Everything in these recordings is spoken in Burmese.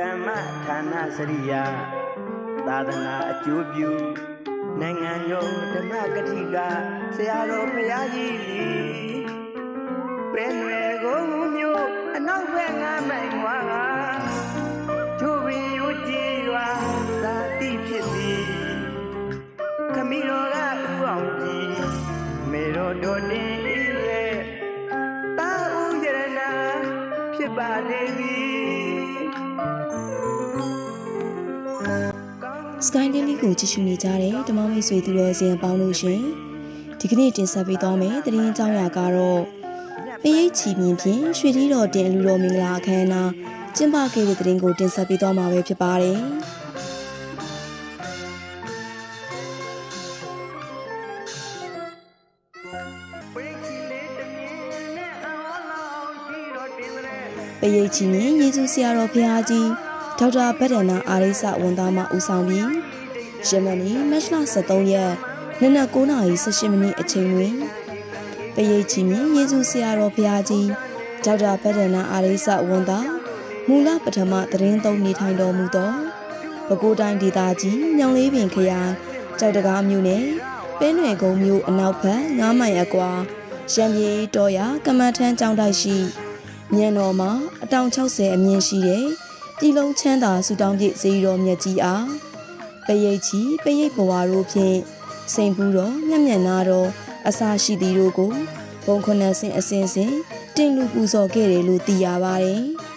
ကမ္မဌာနစရိယာသာသနာအကျိုးပြုနိုင်ငံတော်ဓမ္မဂတိကဆရာတော်ဘုရားကြီးပဲနွယ်ကိုမျိုးအနောက်ဘက်ငါမိုင်ဝါ Sky Daily ကိုကြည့်ရှုနေကြတဲ့ဓမ္မမိတ်ဆွေသူတော်စင်ပေါင်းလို့ရှင်ဒီကနေ့တင်ဆက်ပေးသွားမယ့်သတင်းအကြောင်းအရာကတော့ပရိတ်ချီမြင်ဖြင့်ရွှေတီတော်တင်လူတော်မင်္ဂလာအခမ်းအနားကျင်းပခဲ့တဲ့သတင်းကိုတင်ဆက်ပေးသွားမှာပဲဖြစ်ပါတယ်ဝိချီလေးတမြင်နဲ့အဝလောင်းရှိတော့တင်တဲ့ပရိတ်ချီမြင်ယေရှုဆရာတော်ဖခင်ကြီး ဒေါက်တာဗဒ္ဒနာအာရိစဝန်သားမှဦးဆောင်ပြီးယမနီမတ်လ23ရက်နနက်9:18မိနစ်အချိန်တွင်ပရိတ်ချီမြင်ယေရှုဆရာတော်ဖခင်ကြီးဒေါက်တာဗဒ္ဒနာအာရိစဝန်သားမူလပထမသတင်းသုံးနေထိုင်တော်မူသောပဲခူးတိုင်းဒေသကြီးညောင်လေးပင်ခရိုင်ကြောက်တကားမြို့နယ်ပဲနွယ်ကုန်းမြို့အနောက်ဘက်9မိုင်အကွာရံပြေတော်ရကမ္မထမ်းကျောင်းတိုက်ရှိမြန်တော်မှာအတောင်60အမြင့်ရှိတဲ့ ပြည်လုံးချမ်းသာဆူတောင်းပြည့်ဇေယျတော်မြတ်ကြီးအားပရိတ်ချီပရိတ်ဘဝတို့ဖြင့်စိန်ဘူးတော်မျက်မျက်နာတော်အစာရှိသည်တို့ကိုဘုံခုနှစ်ဆင့်အစဉ်စဉ်တင်လူပူဇော်ခဲ့တယ်လို့သိရပါတယ်။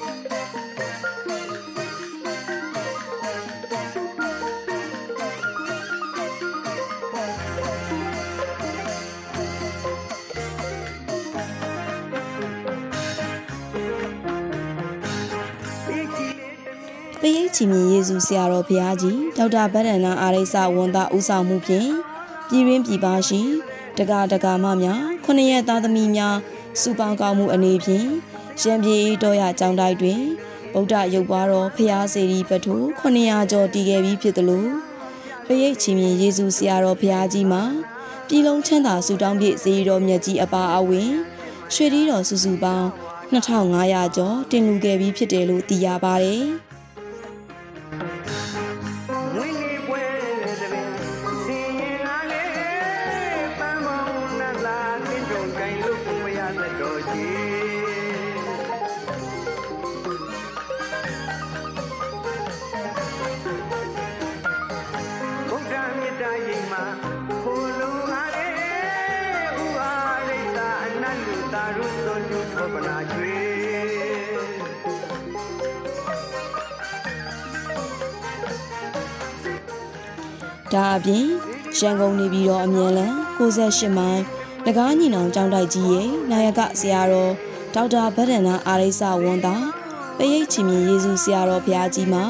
ပရိတ်ချီမြင်ယေရှုဆရာတော်ဘုရားကြီးဒေါက်တာဗဒ္ဒနာအာရိစဝန်သားဦးဆောင်မှုဖြင့်ပြည်ရင်းပြည်ပရှိတက္ကတက္ကမများခொနရက်သားသမီးများစုပေါင်းကောင်းမှုအနေဖြင့်ရံပြေတော်ရကျောင်းတိုက်တွင်ဗုဒ္ဓရုပ်ပွားတော်ဖျားစေရီပထု900ကျော်တည်ခဲ့ပြီးဖြစ်သလိုပရိတ်ချီမြင်ယေရှုဆရာတော်ဘုရားကြီးမှာပြည်လုံးချမ်းသာစုတောင်းပြည့်ဇေယျတော်မြတ်ကြီးအပါအဝင်ရွှေတီတော်စုစုပေါင်း2500ကျော်တင်လူခဲ့ပြီးဖြစ်တယ်လို့သိရပါတယ်။ ဒါအပြင်ရန်ကုန်နေပြီးတော့အမြန်လန်68မိုင်ငကားညီနောင်ကျောင်းတိုက်ကြီးရဲ့နာယကဆရာတော်ဒေါက်တာဗဒ္ဒနာအာရိစဝန်သားပရိတ်ချီမြင်ယေရှုဆရာတော်ဘုရားကြီးမှာ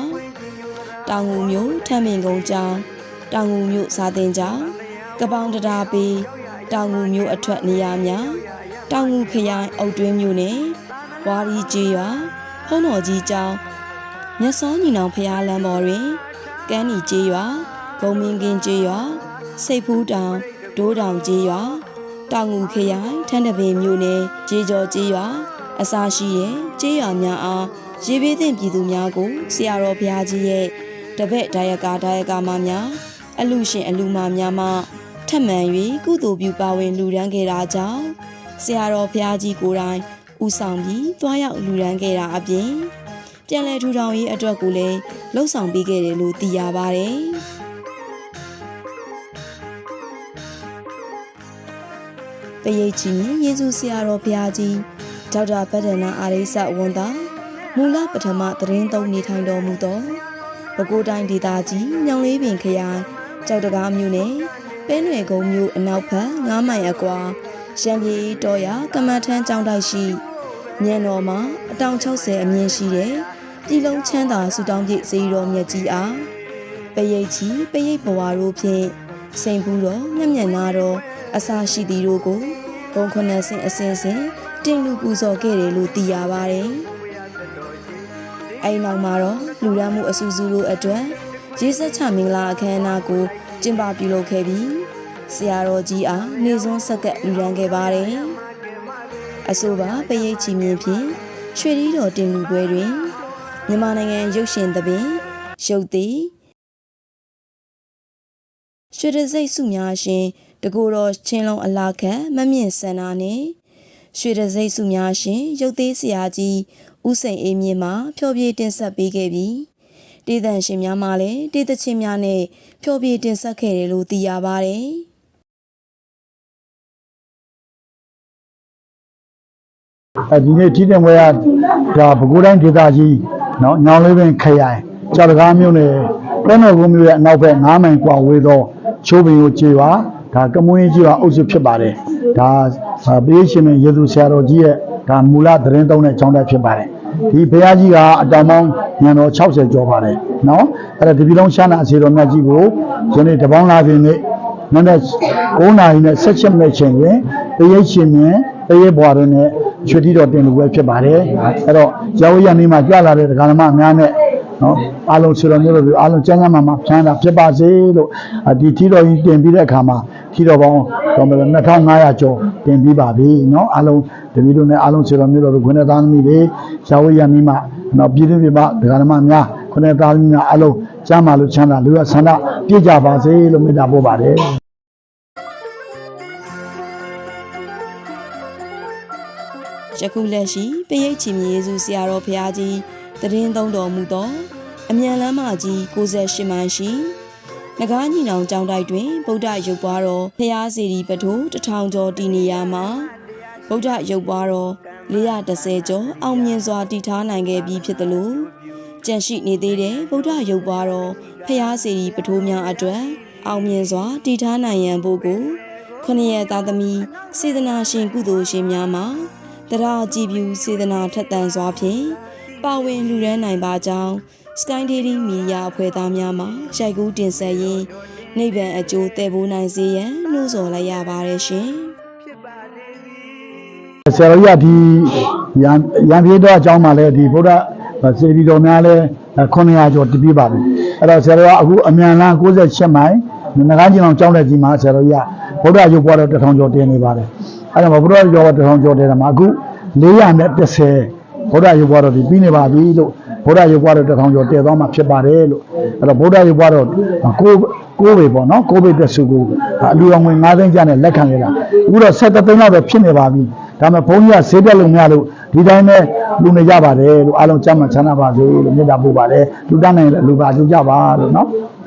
တောင်ငူမြို့ထမ်းမင်ကုန်းကျောင်းတောင်ငူမြို့စာသင်ကျောင်းကပောင်တရာပီတောင်ငူမြို့အထွက်နေရာများတောင်ငူခရိုင်အုတ်တွင်းမြို့နယ်ဝါရီကျေးရွာဖုံးတော်ကြီးကျောင်းမြတ်စောညီနောင်ဖျားလမ်းပေါ်တွင်ကန်းနီကျေးရွာ ဂုံမင်းကင်းကျေးရွာစိတ်ဖူးတောင်ဒိုးတောင်ကျေးရွာတောင်ငူခရိုင်ထန်းတပင်မြို့နယ်ကျေးကျော်ကျေးရွာအစာရှိတဲ့ကျေးရွာများအားရေဘေးသင့်ပြည်သူများကိုဆရာတော်ဘုရားကြီးရဲ့တပည့်ဒါယကာဒါယကာမများအလူရှင်အလူမများမှထက်မှန်၍ကုသိုလ်ပြုပါဝင်လူရန်ခဲ့တာကြောင့်ဆရာတော်ဘုရားကြီးကိုယ်တိုင်ဦးဆောင်ပြီးတွားရောက်လူရန်ခဲ့တာအပြင်ပြန်လည်ထူထောင်ရေးအတွက်ကိုလည်းလှုပ်ဆောင်ပေးခဲ့တယ်လို့သိရပါတယ်။ ပရိတ်ချီမြင်ယေရှုဆရာတော်ဘုရားကြီးဒေါက်တာဗဒ္ဒနာအာရိစဝန်သားမူလပထမသတင်းသုံးနေထိုင်တော်မူသောပဲခူးတိုင်းဒေသကြီးညောင်လေးပင်ခရိုင်ကြောက်တကားမြို့နယ်ပဲနွယ်ကုန်းမြို့အနောက်ဘက်9မိုင်အကွာရံပြေတော်ရကမ္မထမ်းကျောင်းတိုက်ရှိညံတော်မှာအတောင်60အမြင့်ရှိတဲ့ပြည်လုံးချမ်းသာဆူတောင်းပြည့်ဇေယျတော်မြတ်ကြီးအားပရိတ်ချီပရိတ်ဘဝတို့ဖြင့်စိန်ဘူးတော်မျက်မျက်နာတော် အစာရှိသည်တို့ကိုဘုံခုနှစ်ဆင့်အစဉ်စဉ်တင်လူပူဇော်ခဲ့တယ်လို့သိရပါတယ်။အဲဒီနောက်မှာတော့လူရမှုအစူးစူးတို့အတွက်ရေစက်ချမင်္ဂလာအခမ်းအနားကိုကျင်းပပြုလုပ်ခဲ့ပြီးဆရာတော်ကြီးအားနေစွန်းဆက်ကပ်လူရန်ခဲ့ပါတယ်။အဆိုပါပရိတ်ချီမြင်ဖြင့်ရွှေရီတော်တင်လူပွဲတွင်မြန်မာနိုင်ငံရုပ်ရှင်သဘင်ရုပ်သည်ရွှေတစိတ်စုများရှင် တကိုယ်တော်ချင်းလုံးအလာခံမမြင့်စန္နာနှင့်ရွှေတစိမ့်စုများရှင်ရုပ်သေးဆရာကြီးဥစိန်အေးမြင့်မှဖျော်ဖြေတင်ဆက်ပေးခဲ့ပြီးတေးသန့်ရှင်များမှလည်းတေးသချင်းများနဲ့ဖျော်ဖြေတင်ဆက်ခဲ့တယ်လို့သိရပါတယ်။။အဲဒီနေ့တီးတင်ပွဲကဒါပဲခူးတိုင်းဒေသကြီးနော်ညောင်လေးပင်ခရိုင်ကြောက်တကားမြို့နယ်တွန်းတော်ကုန်းမြို့ရဲ့အနောက်ဘက်9မိုင်ကွာဝေးသောချိုးပင်ကိုခြေပါ ဒါကမွင်းကြီးကအုပ်စုဖြစ်ပါတယ်ဒါပြေးရှင်ရေသူဆရာတော်ကြီးရဲ့ဒါမူလသတင်းသုံးတဲ့အကြောင်းတက်ဖြစ်ပါတယ်ဒီဘုရားကြီးကအတောင်ပေါင်းညံတော်60ကျော်ပါတယ်နော်အဲ့ဒါဒီပြည်လုံးရှာနာအစီတော်မြတ်ကြီးကိုယနေ့တပေါင်းလာပြီနေ့နနေ့9နာရီနဲ့16မိနစ်ချိန်တွင်တရိပ်ရှင်မြင်တရိပ်ဘွားတွင်နဲ့ချွေတီတော်တင်လူပဲဖြစ်ပါတယ်အဲ့တော့ရောဝရနေမှာကြွလာတဲ့ဒကာမများနဲ့ နော်အားလုံးဆွေတော်မျိုးတို့အားလုံးကျမ်းကျမ်းမာမာဖြန်းတာဖြစ်ပါစေလို့အဒီထီတော်ကြီးတင်ပြီးတဲ့အခါမှာထီတော်ပေါင်းတော့မလို့2500ကျော်တင်ပြီးပါပြီနော်အားလုံးတပည့်တို့နဲ့အားလုံးဆွေတော်မျိုးတို့ခွင့်တဲ့သားသမီးတွေရောက်ရနေမှာနော်ပြည်သူ့ပြည်ပဒကာဓမ္မများခွင့်တဲ့သားသမီးများအားလုံးကျမ်းမာလို့ချမ်းသာလူရဆန္ဒပြည့်ကြပါစေလို့မေတ္တာပို့ပါတယ်ယခုလက်ရှိပရိတ်ချီမြေယေစုဆရာတော်ဖရာကြီး တရင်သုံးတော်မူသောအမြန်လမ်းမကြီး68မိုင်ရှိနဂါးညီနောင်ကျောင်းတိုက်တွင်ဗုဒ္ဓရုပ်ပွားတော်ဖရာစီရီပထိုးတထောင်ကျော်တည်နေရာမှာဗုဒ္ဓရုပ်ပွားတော်430ကျော်အောင်မြင်စွာတည်ထားနိုင်ခဲ့ပြီးဖြစ်သလိုကြန့်ရှိနေသေးတဲ့ဗုဒ္ဓရုပ်ပွားတော်ဖရာစီရီပထိုးများအတွက်အောင်မြင်စွာတည်ထားနိုင်ရန်ဖို့ကိုခொနရဲ့သားသမီးစေတနာရှင်ကုသိုလ်ရှင်များမှာတရားကြည်ပြူစေတနာထက်သန်စွာဖြင့် ပါဝင်လူရန်နိုင်ပါကြောင်း Sky Daily Media အဖွဲ့သားများမှရိုက်ကူးတင်ဆက်ရင်းနိဗ္ဗာန်အကျိုးတည်ဖို့နိုင်စေရန်နှိုးဆော်လိုက်ရပါတယ်ရှင်။ဖြစ်ပါလေပြီဆရာတော်ကြီးကဒီရန်ရန်ပြေတော့အကြောင်းမှလည်းဒီဗုဒ္ဓစေတီတော်များလည်း900ကျော်တည်ပြီးပါပြီအဲ့တော့ဆရာတော်ကအခုအမြန်လန်း68မိုင်ငကားကျင်အောင်ကျောင်းတဲ့ကြီးမှာဆရာတော်ကြီးကဗုဒ္ဓရုပ်ပွားတော်1000ကျော်တင်နေပါတယ်အဲ့ဒါမှဗုဒ္ဓရုပ်ပွားတော်1000ကျော်တင်တယ်မှာအခု430 ဗုဒ္ဓရုပ်ပွားတော်ဒီပြီးနေပါပြီလို့ဗုဒ္ဓရုပ်ပွားတော်1000ကျော်တည်သွားမှာဖြစ်ပါတယ်လို့အဲ့တော့ဗုဒ္ဓရုပ်ပွားတော်ကိုကိုးပေပေါ့နော်ကိုးပေတက်စုကိုအလူအောင်ဝင်9သိန်းကျနဲ့လက်ခံခဲ့တာအခုတော့73သိန်းလောက်ပဲဖြစ်နေပါပြီဒါပေမဲ့ဘုန်းကြီးကဈေးတက်လို့မရလို့ဒီတိုင်းပဲလူနေကြပါတယ်လို့အားလုံးကြမ်းမှချမ်းသာပါစေလို့မေတ္တာပို့ပါတယ်လူတတ်နိုင်လည်းလူပါကြကြပါလို့နော်